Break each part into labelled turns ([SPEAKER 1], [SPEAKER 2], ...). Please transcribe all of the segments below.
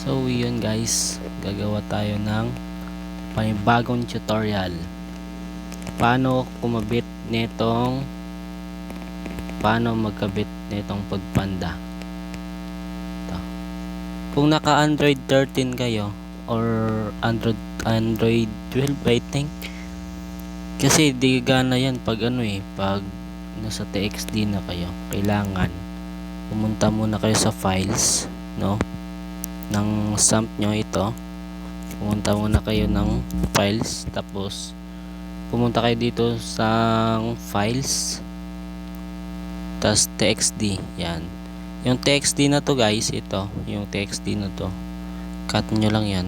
[SPEAKER 1] So yun guys, gagawa tayo ng panibagong tutorial. Paano kumabit nitong paano magkabit nitong pagpanda. Ito. Kung naka Android 13 kayo or Android Android 12 I think kasi di gana yan pag ano eh pag nasa TXT na kayo kailangan pumunta muna kayo sa files no ng stamp nyo ito pumunta muna kayo ng files. Tapos pumunta kayo dito sa files. Tas txd yan. Yung txd na to guys ito. Yung txd na to. Cut nyo lang yan.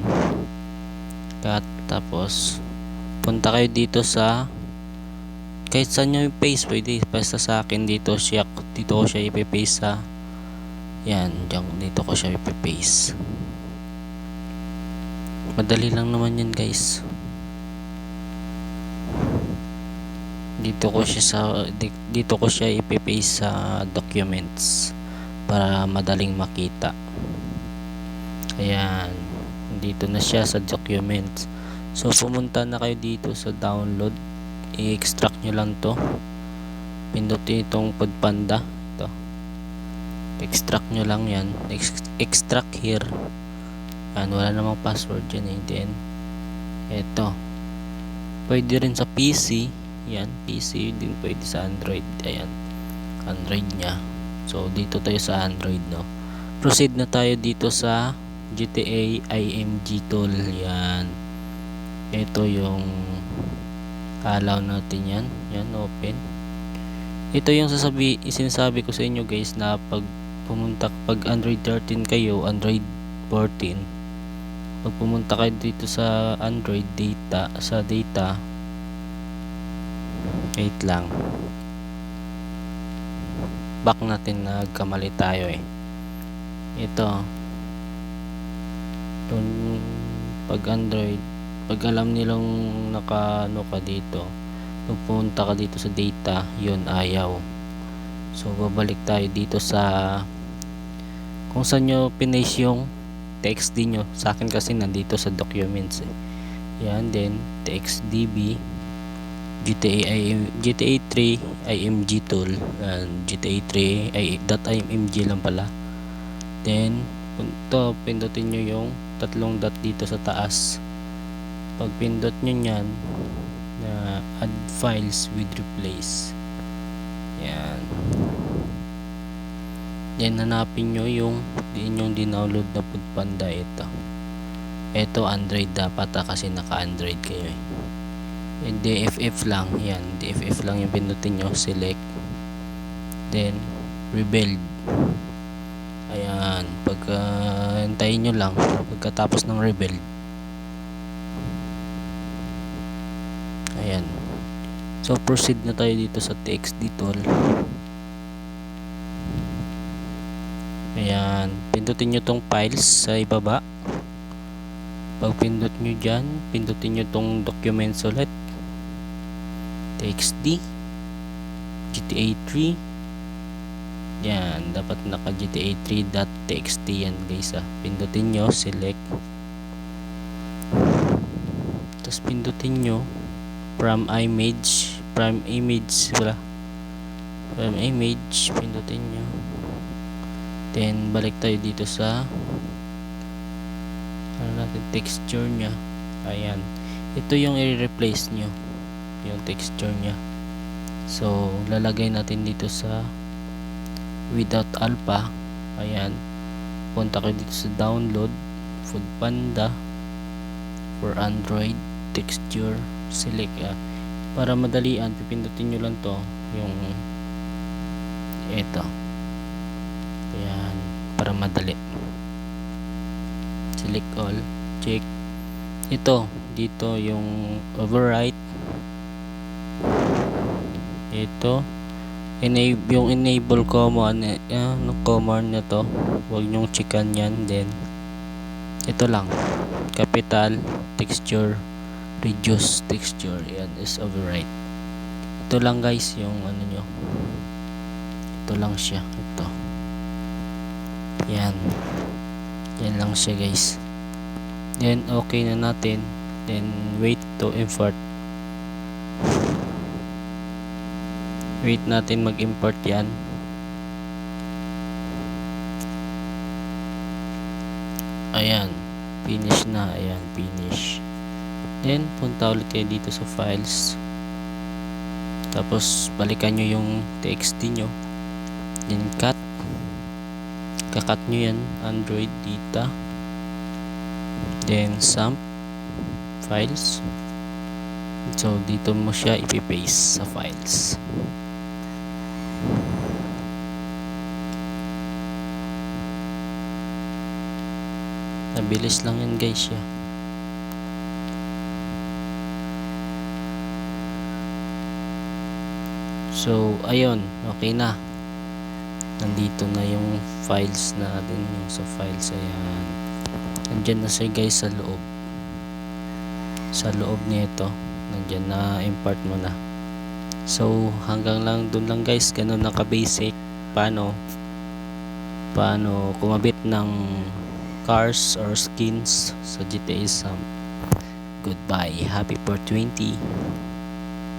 [SPEAKER 1] Cut tapos punta kayo dito sa kahit saan nyo yung paste pwede basta sa akin. Dito siya dito ko siya ipipaste sa yan dyan, dito ko siya ipipaste madali lang naman yan guys. Dito ko siya sa di- dito ko siya ipipaste sa documents para madaling makita. Ayan. Dito na siya sa documents. So pumunta na kayo dito sa download. I-extract nyo lang to. Pindutin itong podpanda ito. Extract nyo lang yan. Ex- extract here yan wala namang password dyan eh. Then ito pwede rin sa PC yan PC din pwede sa Android. Ayan Android nya so dito tayo sa Android no? Proceed na tayo dito sa GTA IMG tool. Yan ito yung allow natin yan. Yan open. Ito yung sasabi sinasabi ko sa inyo guys na pag pumunta pag Android 13 kayo Android 14 pag pumunta kayo dito sa Android data sa data wait lang. Back natin nagkamali tayo eh. Ito. Dun pag Android pag alam nilang naka ano ka dito pag pumunta ka dito sa data yun ayaw. So babalik tayo dito sa kung saan nyo pinaste yung TXT nyo sa akin kasi nandito sa documents eh. yan then TXDB GTA, IM, GTA 3 IMG tool. And GTA 3 ay .img lang pala. Then ito pindutin nyo yung tatlong dot dito sa taas. Pag pindot nyo yan na add files with replace. Yan then hanapin nyo yung inyong dinownload na panda ito. Ito android. Dapat ah, kasi naka android kayo eh. And DFF lang yan. DFF lang yung pindutin nyo. Select. Then rebuild. Ayan. Pagka hintayin nyo lang. Pagkatapos ng rebuild. Ayan. So proceed na tayo dito sa TXT tool ayan. Pindutin nyo tong files sa ibaba. Pag pindot nyo dyan pindutin nyo tong documents ulit. TXT GTA 3 yan dapat naka GTA 3.txt yan guys ah. Pindutin nyo select. Tapos pindutin nyo from image from image wala. From image pindutin nyo then balik tayo dito sa ano natin texture nya ayan. Ito yung i-replace nyo yung texture nya so lalagay natin dito sa without alpha. Ayan. Punta kayo dito sa download. Food panda. For android texture select ah. para madalian pipindutin nyo lang to. Yung ito ayan para madali. Select all check. Ito dito yung overwrite ito. Enable yung enable command eh, ano command na to. Huwag nyong checkan yan then ito lang. Capital texture reduce texture. Yan is override. Ito lang guys yung ano nyo. Ito lang siya. Ito yan. Yan lang siya guys. Then okay na natin. Then wait to import. Wait natin mag import yan. Ayan. Finish na. Ayan finish. Then punta ulit kayo dito sa files. Tapos balikan nyo yung txt nyo then cut kakat nyo yan android data. Then sump files. So dito mo siya ipipaste sa files. Nabilis lang yan guys ya so ayun. Okay na nandito na yung files natin yung sa files ayan. Nandyan na siya guys sa loob. Sa loob nito. Nandyan na import mo na. So hanggang lang dun lang guys ganun lang ka basic paano? Paano kumabit ng cars or skins sa GTA Sam? Goodbye. Happy 420